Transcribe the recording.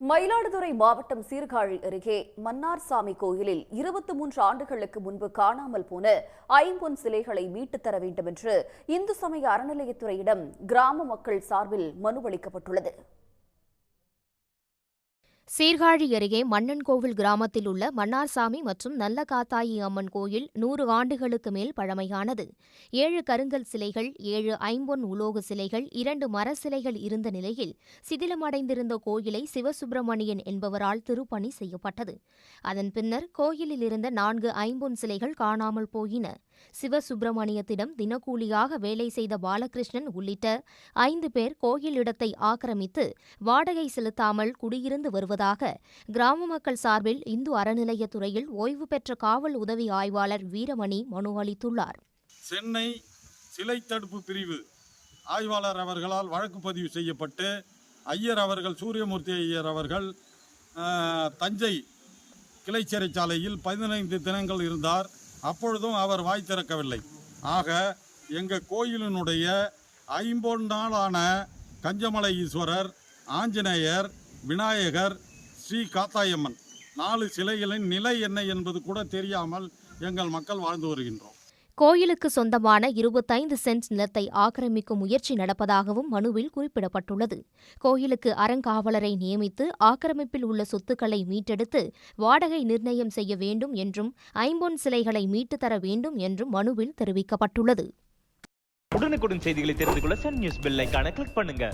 மயிலாடுதுறை மாவட்டம் சீர்காழி அருகே மன்னார்சாமி கோயிலில் இருபத்தி மூன்று ஆண்டுகளுக்கு முன்பு காணாமல் போன ஐம்பொன் சிலைகளை மீட்டுத் தர வேண்டும் என்று இந்து சமய அறநிலையத்துறையிடம் கிராம மக்கள் சார்பில் மனு அளிக்கப்பட்டுள்ளது. சீர்காழி அருகே மன்னன்கோவில் கிராமத்தில் உள்ள மன்னார்சாமி மற்றும் நல்லகாத்தாயி அம்மன் கோயில் நூறு ஆண்டுகளுக்கு மேல் பழமையானது. ஏழு கருங்கல் சிலைகள் ஏழு ஐம்பொன் உலோக சிலைகள் இரண்டு மர சிலைகள் இருந்த நிலையில் சிதிலமடைந்திருந்த கோயிலை சிவசுப்பிரமணியன் என்பவரால் திருப்பணி செய்யப்பட்டது. அதன் பின்னர் கோயிலில் இருந்த நான்கு ஐம்பொன் சிலைகள் காணாமல் போயின. சிவசுப்பிரமணியத்திடம் தினக்கூலியாக வேலை செய்த பாலகிருஷ்ணன் உள்ளிட்ட ஐந்து பேர் கோயில் இடத்தை ஆக்கிரமித்து வாடகை செலுத்தாமல் குடியிருந்து வருவதாக கிராம மக்கள் சார்பில் இந்து அறநிலையத்துறையில் ஓய்வு பெற்ற காவல் உதவி ஆய்வாளர் வீரமணி மனு அளித்துள்ளார். சென்னை சிலை தடுப்பு பிரிவு ஆய்வாளர் அவர்களால் வழக்கு பதிவு செய்யப்பட்டு ஐயர் அவர்கள் சூரியமூர்த்தி ஐயர் அவர்கள் ஆஹ், தஞ்சை கிளை சிறைச்சாலையில் பதினைந்து தினங்கள் இருந்தார். அப்பொழுதும் அவர் வாய் திறக்கவில்லை. ஆக எங்கள் கோயிலினுடைய ஐம்பொன்னாளான கஞ்சமலை ஈஸ்வரர் ஆஞ்சநேயர் விநாயகர் ஸ்ரீ காத்தாயம்மன் நாலு சிலைகளின் நிலை என்ன என்பது கூட தெரியாமல் எங்கள் மக்கள் வாழ்ந்து வருகின்றோம். கோயிலுக்கு சொந்தமான இருபத்தைந்து சென்ட் நிலத்தை ஆக்கிரமிக்கும் முயற்சி நடப்பதாகவும் மனுவில் குறிப்பிடப்பட்டுள்ளது. கோயிலுக்கு அறங்காவலரை நியமித்து ஆக்கிரமிப்பில் உள்ள சொத்துக்களை மீட்டெடுத்து வாடகை நிர்ணயம் செய்ய வேண்டும் என்றும் ஐம்பொன் சிலைகளை மீட்டுத் தர வேண்டும் என்றும் மனுவில் தெரிவிக்கப்பட்டுள்ளது. உடனுக்குடன் செய்திகளை தெரிந்து கொள்ள சன் நியூஸ் பெல் கிளிக் பண்ணுங்க.